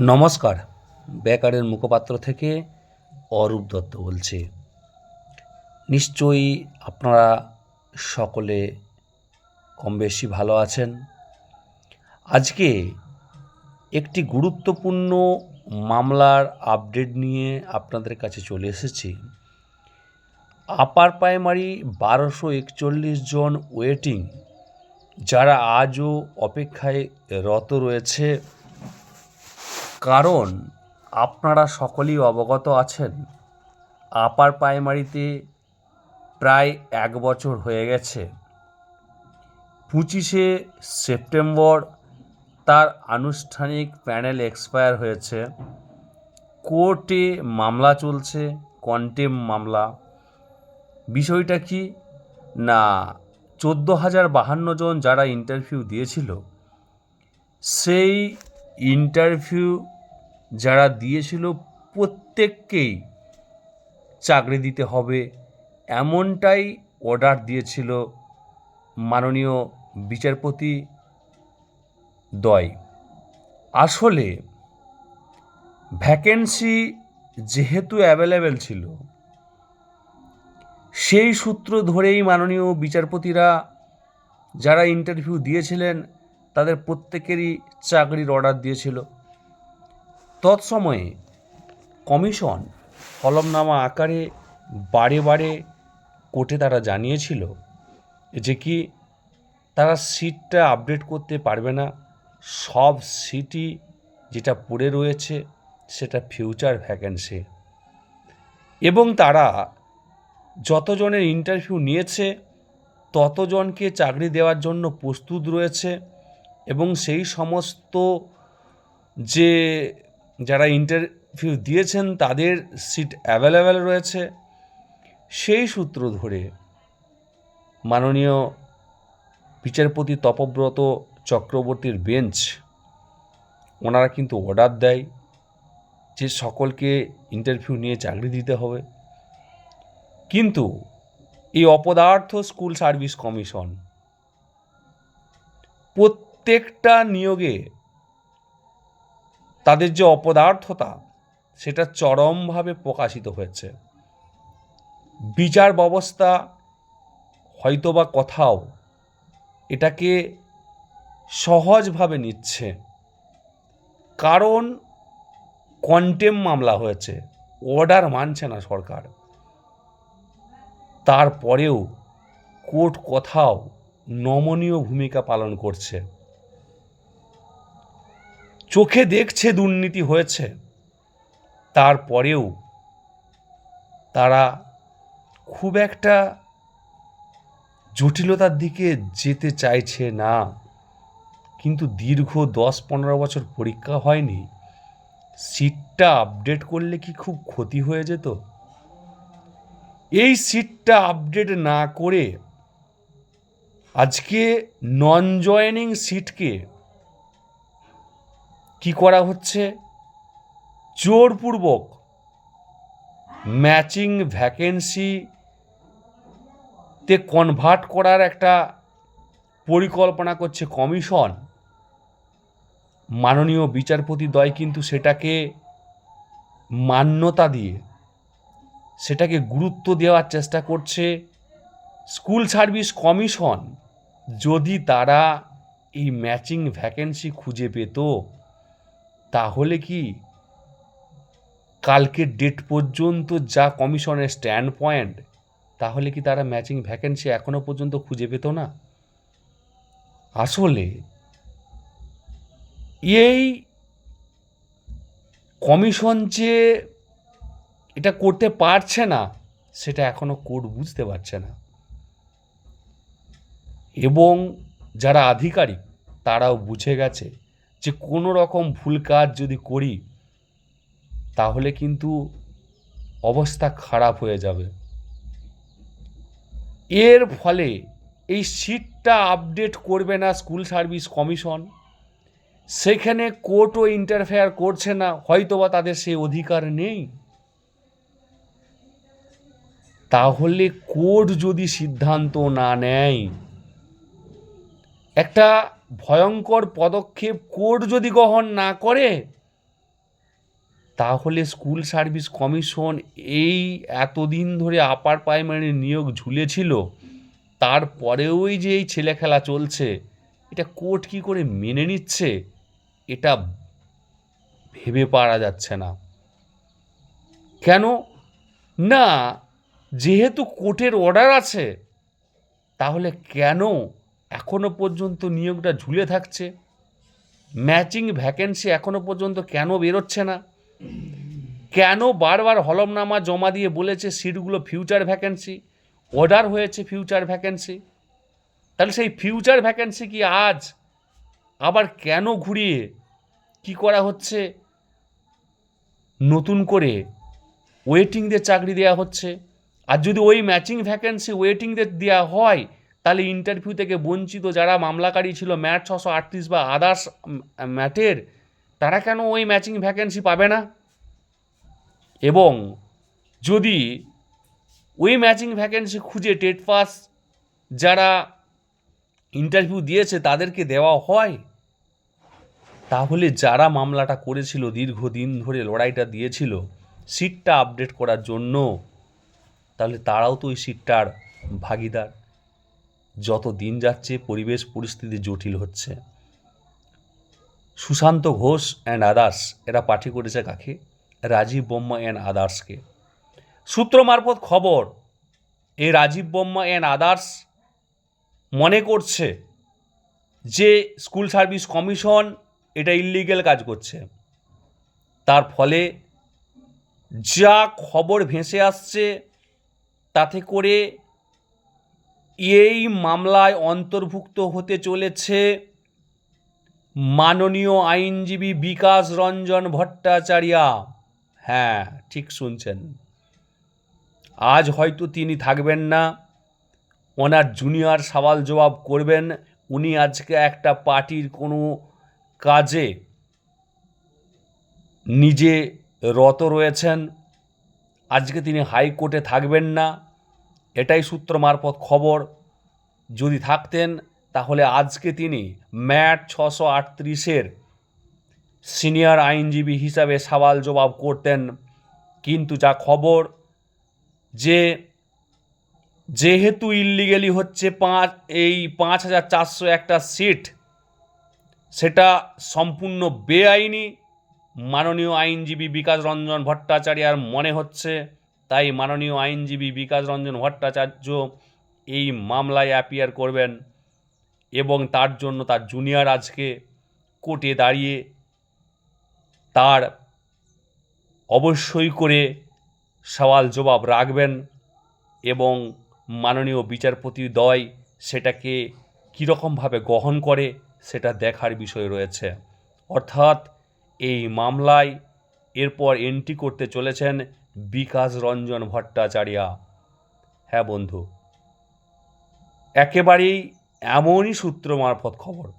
নমস্কার। বেকারের মুখপাত্র থেকে অরূপ দত্ত বলছি। নিশ্চয়ই আপনারা সকলে কম বেশি ভালো আছেন। আজকে একটি গুরুত্বপূর্ণ মামলার আপডেট নিয়ে আপনাদের কাছে চলে এসেছি। আপার প্রাইমারি বারোশো একচল্লিশ জন ওয়েটিং যারা আজও অপেক্ষায় রত রয়েছে কারণ আপনারা সকলেই অবগত আছেন, আপার প্রাইমারিতে প্রায় এক বছর হয়ে গেছে। পঁচিশে সেপ্টেম্বর তার আনুষ্ঠানিক প্যানেল এক্সপায়ার হয়েছে। কোর্টে মামলা চলছে, কন্টেম মামলা। বিষয়টা কি? না, চোদ্দ হাজার বাহান্ন জন যারা ইন্টারভিউ দিয়েছিল, সেই ইন্টারভিউ যারা দিয়েছিল প্রত্যেককেই চাকরি দিতে হবে, এমনটাই অর্ডার দিয়েছিল মাননীয় বিচারপতি দয়। আসলে ভ্যাকেন্সি যেহেতু অ্যাভেলেবেল ছিল, সেই সূত্র ধরেই মাননীয় বিচারপতিরা যারা ইন্টারভিউ দিয়েছিলেন তাদের প্রত্যেকেরই চাকরির অর্ডার দিয়েছিল। তৎসময়ে কমিশন হলফনামা আকারে বারে বারে কোর্টে তারা জানিয়েছিল যে কি তারা সিটটা আপডেট করতে পারবে না। সব সিটই যেটা পড়ে রয়েছে সেটা ফিউচার ভ্যাকেন্সি এবং তারা যতজনের ইন্টারভিউ নিয়েছে, ততজনকে চাকরি দেওয়ার জন্য প্রস্তুত রয়েছে। এবং সেই সমস্ত যে যারা ইন্টারভিউ দিয়েছেন, তাদের সিট অ্যাভেলেবেল রয়েছে। সেই সূত্র ধরে মাননীয় বিচারপতি তপব্রত চক্রবর্তীর বেঞ্চ ওনারা কিন্তু অর্ডার দেয় যে সকলকে ইন্টারভিউ নিয়ে চাকরি দিতে হবে। কিন্তু এই অপদার্থ স্কুল সার্ভিস কমিশন প্রত্যেকটা নিয়োগে তাদের যে অপদার্থতা, সেটা চরমভাবে প্রকাশিত হয়েছে। বিচার ব্যবস্থা হয়তোবা কথাও এটাকে সহজভাবে নিচ্ছে। কারণ কন্টেম মামলা হয়েছে, অর্ডার মানছে না সরকার। তারপরেও কোর্ট কোথাও নমনীয় ভূমিকা পালন করছে। চোখে দেখছে দুর্নীতি হয়েছে। তারপরেও তারা খুব একটা জটিলতার দিকে যেতে চাইছে না। কিন্তু দীর্ঘ দশ পনেরো বছর পরীক্ষা হয়নি। সিটটা আপডেট করলে কি খুব ক্ষতি হয়ে যেত? এই সিটটা আপডেট না করে আজকে নন জয়েনিং সিটকে কি করা হচ্ছে? জোরপূর্বক ম্যাচিং ভ্যাকেন্সিতে কনভার্ট করার একটা পরিকল্পনা করছে কমিশন। মাননীয় বিচারপতি দয় কিন্তু সেটাকে মান্যতা দিয়ে, সেটাকে গুরুত্ব দেওয়ার চেষ্টা করছে স্কুল সার্ভিস কমিশন। যদি তারা এই ম্যাচিং ভ্যাকেন্সি খুঁজে পেত তাহলে কি কালকের ডেট পর্যন্ত যা কমিশনের স্ট্যান্ড পয়েন্ট তাহলে কি তারা ম্যাচিং ভ্যাকেন্সি এখনও পর্যন্ত খুঁজে পেত না? আসলে এই কমিশন যে এটা করতে পারছে না, সেটা এখনও কোর্ট বুঝতে পারছে না। এবং যারা আধিকারিক, তারাও বুঝে গেছে যে কোনো রকম ভুল কাজ যদি করি, তাহলে কিন্তু অবস্থা খারাপ হয়ে যাবে। এর ফলে এই সিটটা আপডেট করবে না স্কুল সার্ভিস কমিশন সেখানে কোর্টও ইন্টারফেয়ার করছে না, হয়তোবা তাদের সেই অধিকার নেই। তাহলে কোর্ট যদি সিদ্ধান্ত না নেয়, একটা ভয়ঙ্কর পদক্ষেপ কোর্ট যদি গ্রহণ না করে, তাহলে স্কুল সার্ভিস কমিশন এই এতদিন ধরে আপার প্রাইমারি নিয়োগ ঝুলেছিল, তারপরেও এই যে এই ছেলে খেলা চলছে, এটা কোর্ট কি করে মেনে নিচ্ছে, এটা ভেবে পারা যাচ্ছে না। কেন? না, যেহেতু কোর্টের অর্ডার আছে, তাহলে কেন এখনও পর্যন্ত নিয়োগটা ঝুলে থাকছে। ম্যাচিং ভ্যাকেন্সি এখনও পর্যন্ত কেন বেরোচ্ছে না? কেন বারবার হলমনামা জমা দিয়ে বলেছে সিটগুলো ফিউচার ভ্যাকেন্সি অর্ডার হয়েছে ফিউচার ভ্যাকেন্সি তাহলে সেই ফিউচার ভ্যাকেন্সি কি আজ? আবার কেন ঘুরিয়ে? কি করা হচ্ছে? নতুন করে ওয়েটিংদের চাকরি দেওয়া হচ্ছে। আর যদি ওই ম্যাচিং ভ্যাকেন্সি ওয়েটিংদের দেওয়া হয় তাহলে ইন্টারভিউ থেকে বঞ্চিত যারা মামলাকারী ছিল, ম্যাট ছশো আটত্রিশ বা আদার্স ম্যাটের, তারা কেন ওই ম্যাচিং ভ্যাকেন্সি পাবে না? এবং যদি ওই ম্যাচিং ভ্যাকেন্সি খুঁজে টেট পাস যারা ইন্টারভিউ দিয়েছে, তাদেরকে দেওয়া হয়? তাহলে যারা মামলাটা করেছিল, দীর্ঘদিন ধরে লড়াইটা দিয়েছিল সিটটা আপডেট করার জন্য, তাহলে তারাও তো ওই সিটটার ভাগিদার। যত দিন যাচ্ছে, পরিবেশ পরিস্থিতি জটিল হচ্ছে। সুশান্ত ঘোষ অ্যান্ড আদার্স এরা পাঠি করেছে কাকে? রাজীব বোম্মা অ্যান্ড আদার্সকে সূত্র মারফত খবর এই রাজীব বোম্মা অ্যান্ড আদার্স মনে করছে যে স্কুল সার্ভিস কমিশন এটা ইল্লিগেল কাজ করছে। তার ফলে যা খবর ভেসে আসছে, তাতে করে এই মামলায় অন্তর্ভুক্ত হতে চলেছে মাননীয় আইনজীবী বিকাশ রঞ্জন ভট্টাচার্যা। হ্যাঁ ঠিক শুনছেন। আজ হয়তো তিনি থাকবেন না। ওনার জুনিয়র সওয়াল জবাব করবেন। উনি আজকে একটা পার্টির কোনো কাজে নিজে রত রয়েছেন। আজকে তিনি হাইকোর্টে থাকবেন না। এটাই সূত্র মারফত খবর। যদি থাকতেন, তাহলে আজকে তিনি ম্যাট ছশো আটত্রিশের সিনিয়র আইনজীবী হিসাবে সওয়াল জবাব করতেন। কিন্তু যা খবর, যে যেহেতু ইল্লিগেলি হচ্ছে পাঁচ, এই পাঁচ হাজার চারশো একটা সিট, সেটা সম্পূর্ণ বেআইনি। মাননীয় আইনজীবী বিকাশ রঞ্জন ভট্টাচার্যার মনে হচ্ছে তাই মাননীয় আইনজীবী বিকাশ রঞ্জন ভট্টাচার্য এই মামলায় অ্যাপিয়ার করবেন এবং তার জন্য তার জুনিয়র আজকে কোর্টে দাঁড়িয়ে তার অবশ্যই করে সওয়াল জবাব রাখবেন এবং মাননীয় বিচারপতি দয় সেটাকে কীরকমভাবে গ্রহণ করে সেটা দেখার বিষয় রয়েছে। অর্থাৎ এই মামলায় এরপর এন্ট্রি করতে চলেছেন বিকাশ রঞ্জন ভট্টাচার্যা। হ্যাঁ বন্ধু একেবারেই এমনই সূত্র মারফত খবর।